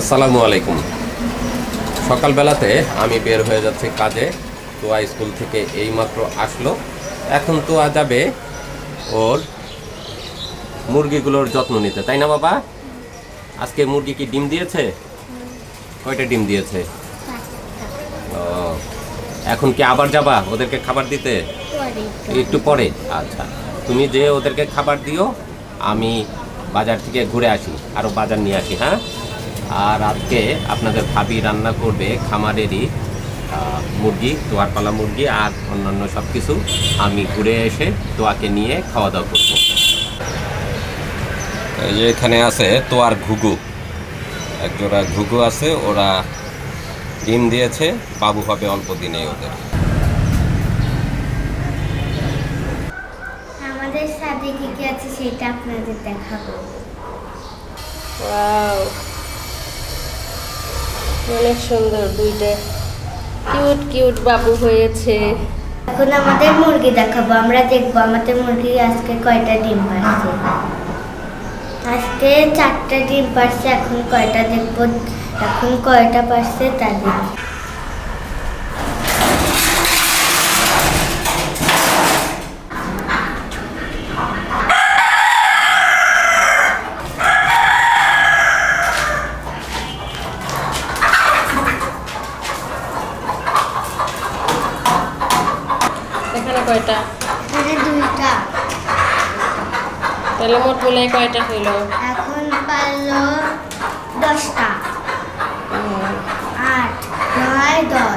আসসালামু আলাইকুম। সকালবেলাতে আমি বের হয়ে যাচ্ছি কাজে। তোয়া স্কুল থেকে এইমাত্র আসলো। এখন তোয়া যাবে ওর মুরগিগুলোর যত্ন নিতে, তাই না বাবা? আজকে মুরগি কি ডিম দিয়েছে? কয়টা ডিম দিয়েছে? ও, এখন কি আবার যাবা ওদেরকে খাবার দিতে? একটু পরে। আচ্ছা তুমি যে ওদেরকে খাবার দিও, আমি বাজার থেকে ঘুরে আসি আরও বাজার নিয়ে আসি হ্যাঁ? আর আজকে আপনাদের ভাবি রান্না করবে খামারেরই মুরগি তোয়ার পালা মুরগি আর অন্যান্য সব কিছু আমি ঘুরে এসে তোয়াকে নিয়ে খাওয়া দাওয়া করব। এই যে এখানে আছে তোয়ার ঘুঘু। একজোড়া ঘুঘু আছে ওরা ডিম দিয়েছে বাবু হবে অল্প দিনে ওদের। আমাদের সাথে কি কি আছে সেটা আপনাদের দেখাবো। ওয়াও! অনেক সুন্দর দুইটা। কিউট কিউট বাবু হয়েছে। এখন আমাদের মুরগি দেখাবো, আমরা দেখব আমাদের মুরগি আজকে কয়টা ডিম পারছে আজকে চারটা ডিম পারছে এখন কয়টা দেখব, এখন কয়টা পারছে তা দেখব এখানে কয়টা? দুইটা। তাহলে মোট মিলে কয়টা হইল? এখন পারল দশটা। আট নয় দশ।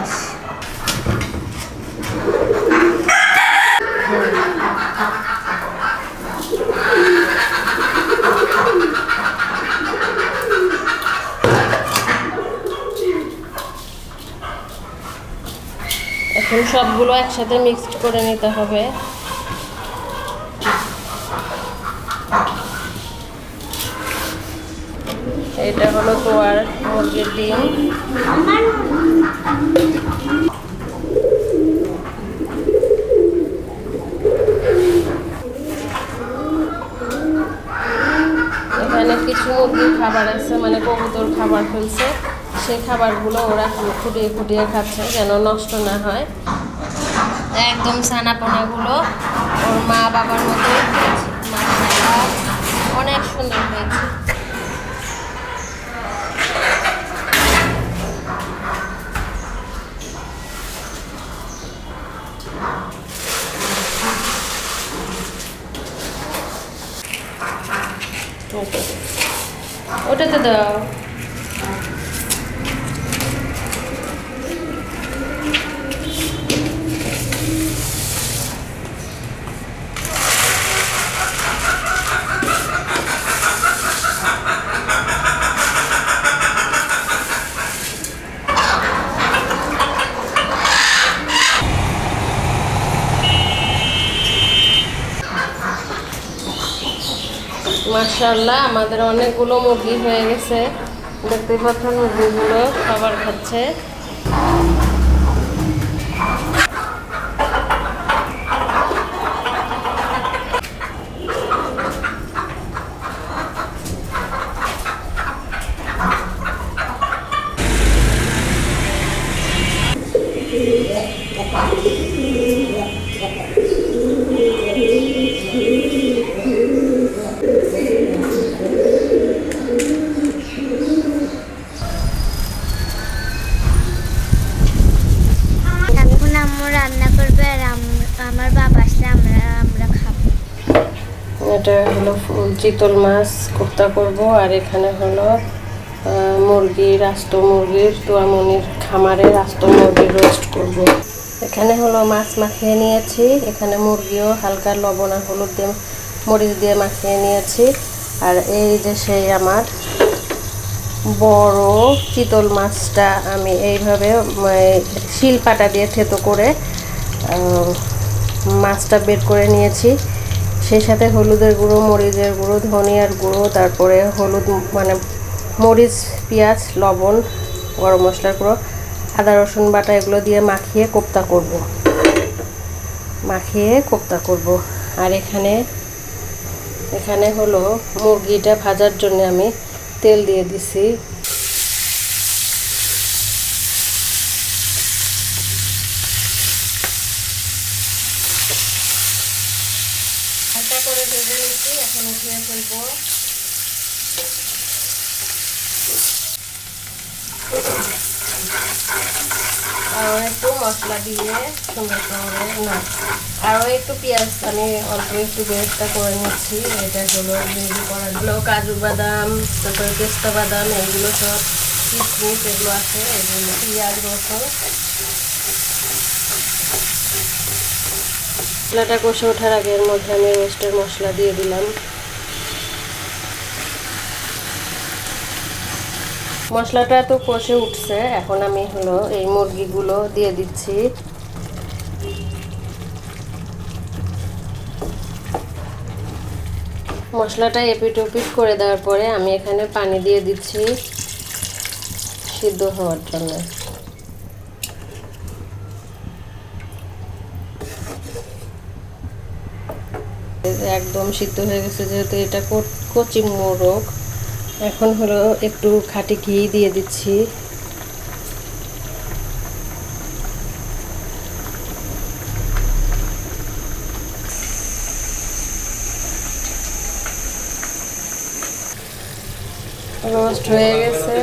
এখন সবগুলো একসাথে মিক্সড করে নিতে হবে। এটা হলো তোয়ার মুরগির ডিম। এখানে কিছু মুরগির খাবার আছে মানে কবুতর খাবার ফেলছে। সেই খাবারগুলো ওরা ফুটিয়ে ফুটিয়ে খাচ্ছে যেন নষ্ট না হয়। একদম ছানাপোনাগুলো ওর মা বাবার মতো অনেক সুন্দর হয়েছে। ওটাতে দাও। মার্শাল্লাহ আমাদের অনেকগুলো মুরগি হয়ে গেছে। দেখতে পাচ্ছেন মুরগিগুলো খাবার খাচ্ছে এখন আম্মু রান্না করবে আর আম- আমার বাবা আসলে আমরা আমরা খাব এটা হলো ফুল চিতল মাছ কোপ্তা করব আর এখানে হলো মুরগির আস্ত মুরগির তোয়ামনির খামারের আস্ত মুরগির রোস্ট করব। এখানে হলো মাছ মাখিয়ে নিয়েছি এখানে মুরগিও হালকা লবণ আর হলুদ দিয়ে মরিচ দিয়ে মাখিয়ে নিয়েছি। আর এই যে সেই আমার বড় চিতল মাছটা আমি এইভাবে উম, এই শিলপাটা দিয়ে থেতো করে মাছটা বের করে নিয়েছি। সেই সাথে হলুদের গুঁড়ো, মরিচের গুঁড়ো, ধনিয়ার গুঁড়ো, তারপরে হলুদ মানে মরিচ, পেঁয়াজ, লবণ, গরম মশলার গুঁড়ো, আদা, রসুন বাটা এগুলো দিয়ে মাখিয়ে কোপ্তা করব। মাখিয়ে কোপ্তা করব। আর এখানে এখানে হলো মুরগিটা ভাজার জন্য আমি তেল দিয়ে দিছি ফেলছি এখন উঠিয়ে ফেলব আরও একটু মশলা দিয়ে সুন্দর করে না আরও একটু পেঁয়াজ আমি অল্প একটু বেরেস্তা করে নিচ্ছি। এটা হলো গ্রেভি করার হলো কাজু বাদাম, তারপরে পেস্তা বাদাম, এগুলো সব কিশমিশ এগুলো আছে, এগুলো পেঁয়াজ, রসুন। মশলাটা কষে ওঠার আগে এর মধ্যে আমি রোস্টের মশলা দিয়ে দিলাম। মশলাটা তো কষে উঠছে, এখন আমি হলো এই মুরগিগুলো দিয়ে দিচ্ছি। মশলাটা এপিট ওপিট করে দেওয়ার পরে আমি এখানে পানি দিয়ে দিচ্ছি সিদ্ধ হওয়ার জন্য। একদম সিদ্ধ হয়ে গেছে যেহেতু এটা কচি মোরগ। এখন হলো একটু খাঁটি ঘি দিয়ে দিচ্ছি। রোস্ট হয়ে গেছে।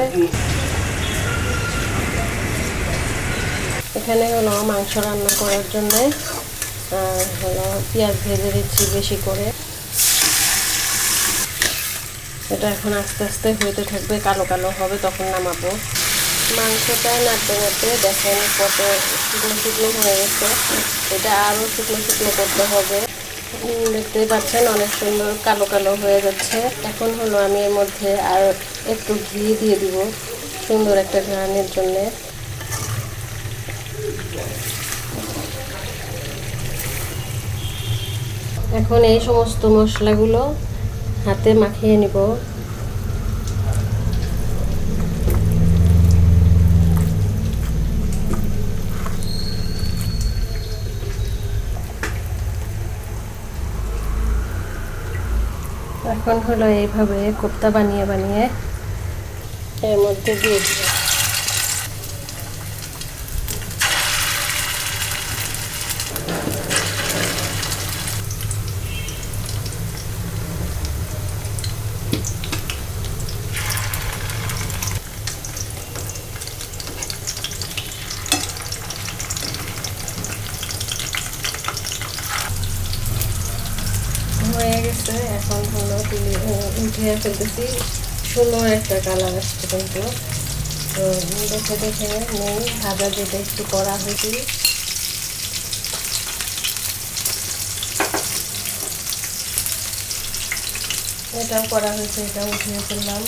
এখানে হলো মাংস রান্না করার জন্যে হলো পেঁয়াজ ভেজে দিচ্ছি বেশি করে। এটা এখন আস্তে আস্তে হইতে থাকবে, কালো কালো হবে, তখন নামাবো। মাংসটা নাড়তে নাড়তে দেখেন কত শুকনো শুকনো হয়ে গেছে। এটা আরও শুকনো শুকনো করতে হবে। দেখতেই পাচ্ছেন অনেক সুন্দর কালো কালো হয়ে যাচ্ছে। এখন হলো আমি এর মধ্যে আর একটু ঘি দিয়ে দিব সুন্দর একটা ঘ্রাণের জন্যে। এখন এই সমস্ত মশলাগুলো হাতে মাখিয়ে নিব। এখন হলো এইভাবে কোপ্তা বানিয়ে বানিয়ে এর মধ্যে দিয়ে হয়ে গেছে এখন হলো তুলি উঠিয়ে ফেলতেছি। সুন্দর একটা কালার আসছে কিন্তু। তো দেখে দেখে নেই ভাজা যেটা একটু করা হয়েছে। এটাও করা হয়েছে এটা উঠিয়ে ফেললাম।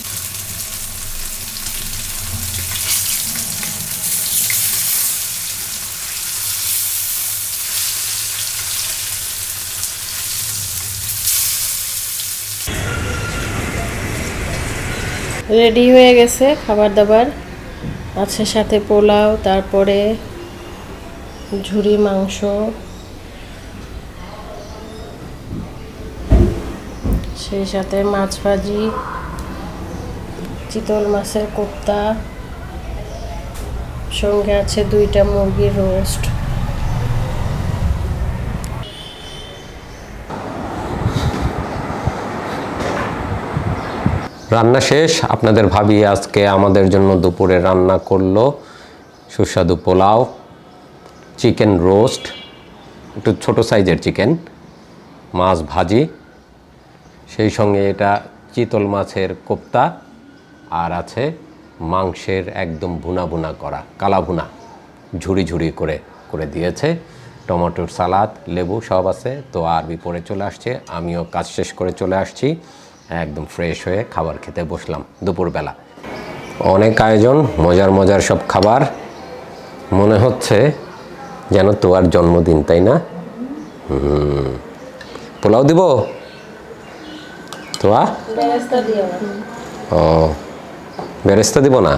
রেডি হয়ে গেছে খাবার দাবার আছে সাথে পোলাও, তারপরে ঝুরি মাংস। সেই সাথে মাছ ভাজি, চিতল মাছের কোপ্তা। সঙ্গে আছে দুইটা মুরগির রোস্ট। রান্না শেষ। আপনাদের ভাবি আজকে আমাদের জন্য দুপুরে রান্না করল সুস্বাদু পোলাও, চিকেন রোস্ট, একটু ছোট সাইজের চিকেন, মাছ ভাজি, সেই সঙ্গে এটা চিতল মাছের কোপ্তা আর আছে মাংসের একদম ভুনা ভুনা করা, কালা ভুনা, ঝুড়ি ঝুড়ি করে করে দিয়েছে। টমেটোর সালাদ, লেবু সব আছে। তো আর বিপরে চলে আসছে, আমিও কাজ শেষ করে চলে আসছি। একদম ফ্রেশ হয়ে খাবার খেতে বসলাম দুপুরবেলা। অনেক আয়োজন মজার মজার সব খাবার। মনে হচ্ছে যেন তোমার জন্মদিন তাই না? পোলাও দিব? তোয়া? ও বেরেস্তা দিব না?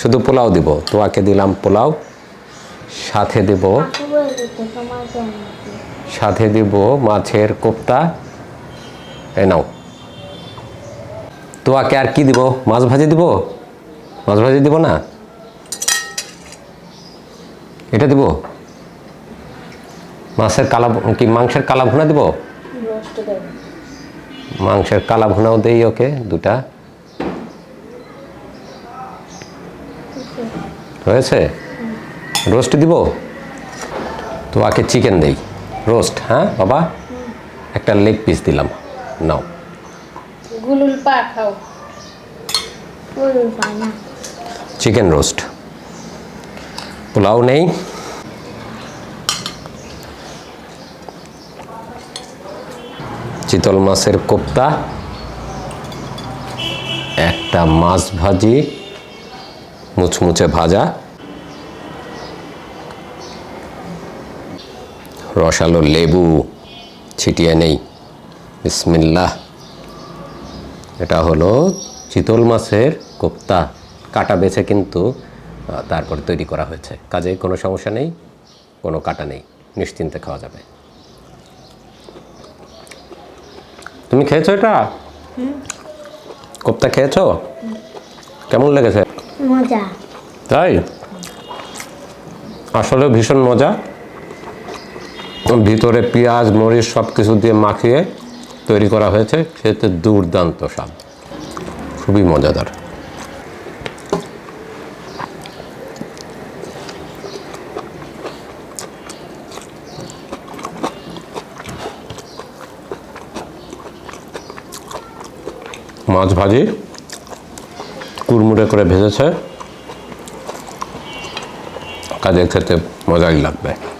শুধু পোলাও দিব। তোয়াকে দিলাম পোলাও। সাথে দিব সাথে দিব মাছের কোপ্তা। এ নাও। তোয়াকে আর কি দিব? মাছ ভাজি দিব? মাছ ভাজি দিব না? এটা দিব? মাছের কালা কি মাংসের কালা ভুনা দিব? মাংসের কালা ভুনাও দেই ওকে, দুটা। হয়েছে? রোস্ট দিব? তো চিকেন দেই। রোস্ট হ্যাঁ বাবা? একটা লেগ পিস দিলাম। নাও। গুলুল পা খাও। বলুন না। চিকেন রোস্ট পোলাও নেই। চিতল মাছের কোপ্তা। একটা মাছ ভাজি। মুচমুচে ভাজা। রসালো লেবু ছিটিয়ে নেই। বিসমিল্লাহ। এটা হলো চিতল মাছের কোপ্তা। কাটা বেছে কিন্তু তারপর তৈরি করা হয়েছে। কাজে কোনো সমস্যা নেই কোনো কাটা নেই। নিশ্চিন্তে খাওয়া যাবে। তুমি খেয়েছো এটা? কোপ্তা খেয়েছো? কেমন লেগেছে? মজা। তাই? আসলে ভীষণ মজা। ভিতরে পেঁয়াজ মরিচ সব কিছু দিয়ে মাখিয়ে তৈরি করা হয়েছে খেতে দুর্দান্ত স্বাদ। খুবই মজাদার। মাছ ভাজি কুড়মুড়ে করে ভেজেছে। কাজে খেতে মজাই লাগবে।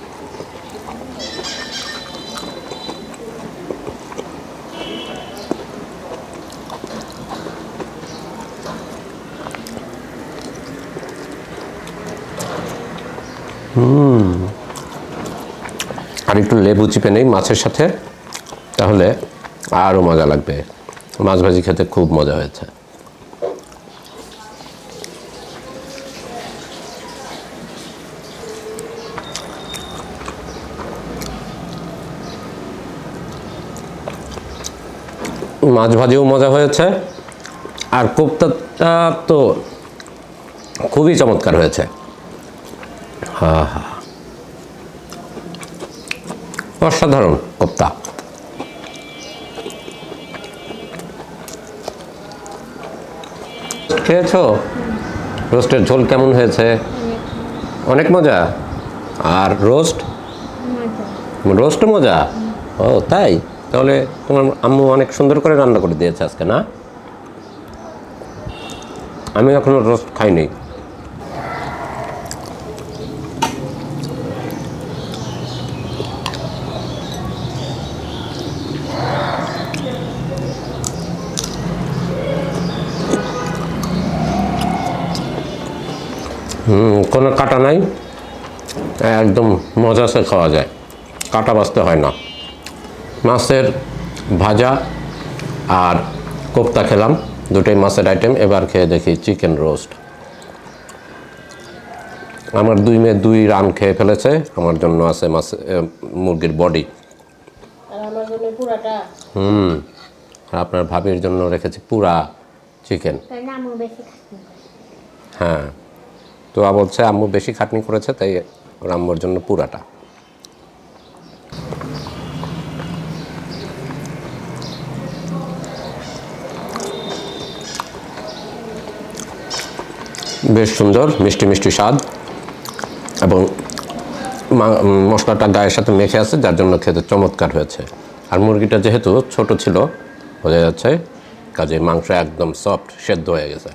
একটু লেবু চিপে নেই মাছের সাথে, তাহলে আরও মজা লাগবে। মাছ ভাজি খেতে খুব মজা হয়েছে। মাছ ভাজিও মজা হয়েছে। আর কোপ্তাটা তো খুবই চমৎকার হয়েছে। হা হা। অসাধারণ কোপ্তা। খেয়েছো? রোস্টের ঝোল কেমন হয়েছে? অনেক মজা? আর রোস্ট? রোস্ট মজা? ও, তাই? তাহলে তোমার আম্মু অনেক সুন্দর করে রান্না করে দিয়েছে আজকে, না? আমি এখনও রোস্ট খাইনি। কাটা নাই একদম মজাসে খাওয়া যায় কাটা বাঁচতে হয় না। মাছের ভাজা আর কোপ্তা খেলাম দুটোই মাছের আইটেম এবার খেয়ে দেখি চিকেন রোস্ট আমার দুই মেয়ে দুই রান খেয়ে ফেলেছে আমার জন্য আছে মাছ মুরগির বডি আর আমার জন্য পুরাটা। হুম আর আপনার ভাবির জন্য রেখেছি পুরা চিকেন হ্যাঁ। তো বলছে, আম্মু বেশি খাটনি করেছে, তাই ওর আম্মুর জন্য পুরাটা। বেশ সুন্দর, মিষ্টি মিষ্টি স্বাদ এবং মশলাটা গায়ের সাথে মেখে আছে, যার জন্য খেতে চমৎকার হয়েছে। আর মুরগিটা যেহেতু ছোট ছিল, বোঝা যাচ্ছে কাজে মাংস একদম সফট সেদ্ধ হয়ে গেছে।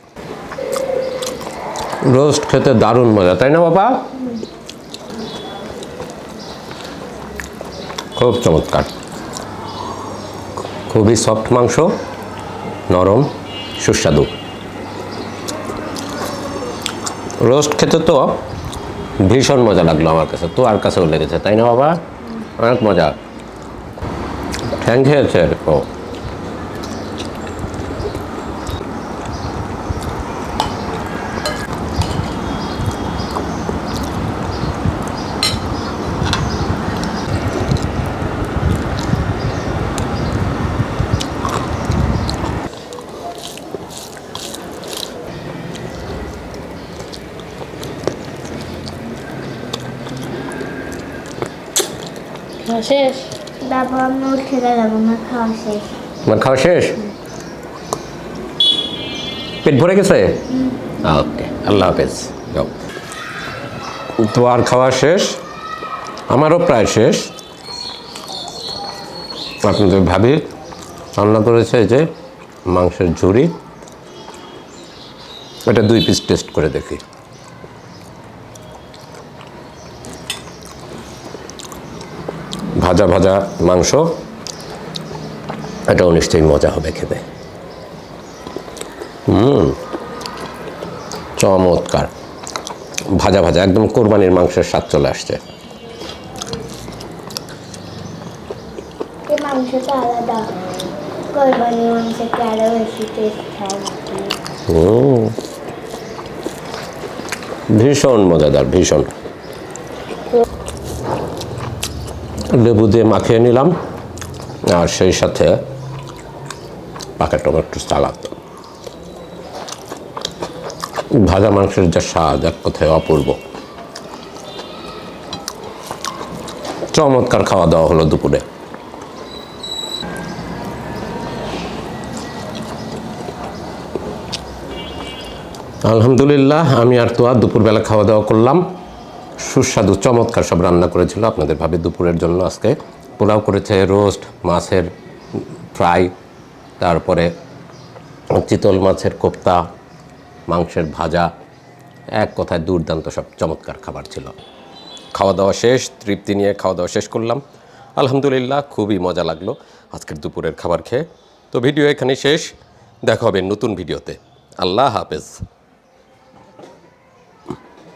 রোস্ট খেতে দারুণ মজা, তাই না বাবা? খুব চমৎকার। খুবই সফট মাংস, নরম, সুস্বাদু। রোস্ট খেতে তো ভীষণ মজা লাগল আমার কাছে, তো আর কাছেও লেগেছে, তাই না বাবা? অনেক মজা। ঠ্যাং খেয়েছে ও খাওয়া শেষ? বাবা আমি উঠে গেলাম আমার খাওয়া শেষ। তোমার খাওয়া শেষ? পেট ভরে গেছে? ওকে আল্লাহ হাফেজ। যাও। তো আর খাওয়া শেষ? আমারও প্রায় শেষ। আপনাদের ভাবি রান্না করেছে যে মাংসের ঝুড়ি। এটা দুই পিস টেস্ট করে দেখি। ভাজা ভাজা মাংস এটাও নিশ্চয়ই মজা হবে খেতে। হুম চমৎকার। ভাজা ভাজা একদম কোরবানির মাংসের স্বাদ চলে আসছে। ভীষণ মজাদার ভীষণ। লেবু দিয়ে মাখিয়ে নিলাম। আর সেই সাথে পাকা টমেটো সালাদ। ভাজা মাংসের যা স্বাদ এক কথায় অপূর্ব। চমৎকার খাওয়া দাওয়া হলো দুপুরে। আলহামদুলিল্লাহ, আমি আর তো আর দুপুরবেলা খাওয়া দাওয়া করলাম। সুস্বাদু, চমৎকার সব রান্না করেছিল। আপনাদের ভাবে দুপুরের জন্য আজকে পোলাও করেছে, রোস্ট, মাছের ফ্রাই, তারপরে চিতল মাছের কোপ্তা, মাংসের ভাজা, এক কথায় দুর্দান্ত সব চমৎকার খাবার ছিল। খাওয়া দাওয়া শেষ, তৃপ্তি নিয়ে খাওয়া দাওয়া শেষ করলাম। আলহামদুলিল্লাহ, খুবই মজা লাগল আজকের দুপুরের খাবার খেয়ে। তো ভিডিও এখানে শেষ, দেখা হবে নতুন ভিডিওতে। আল্লাহ হাফেজ।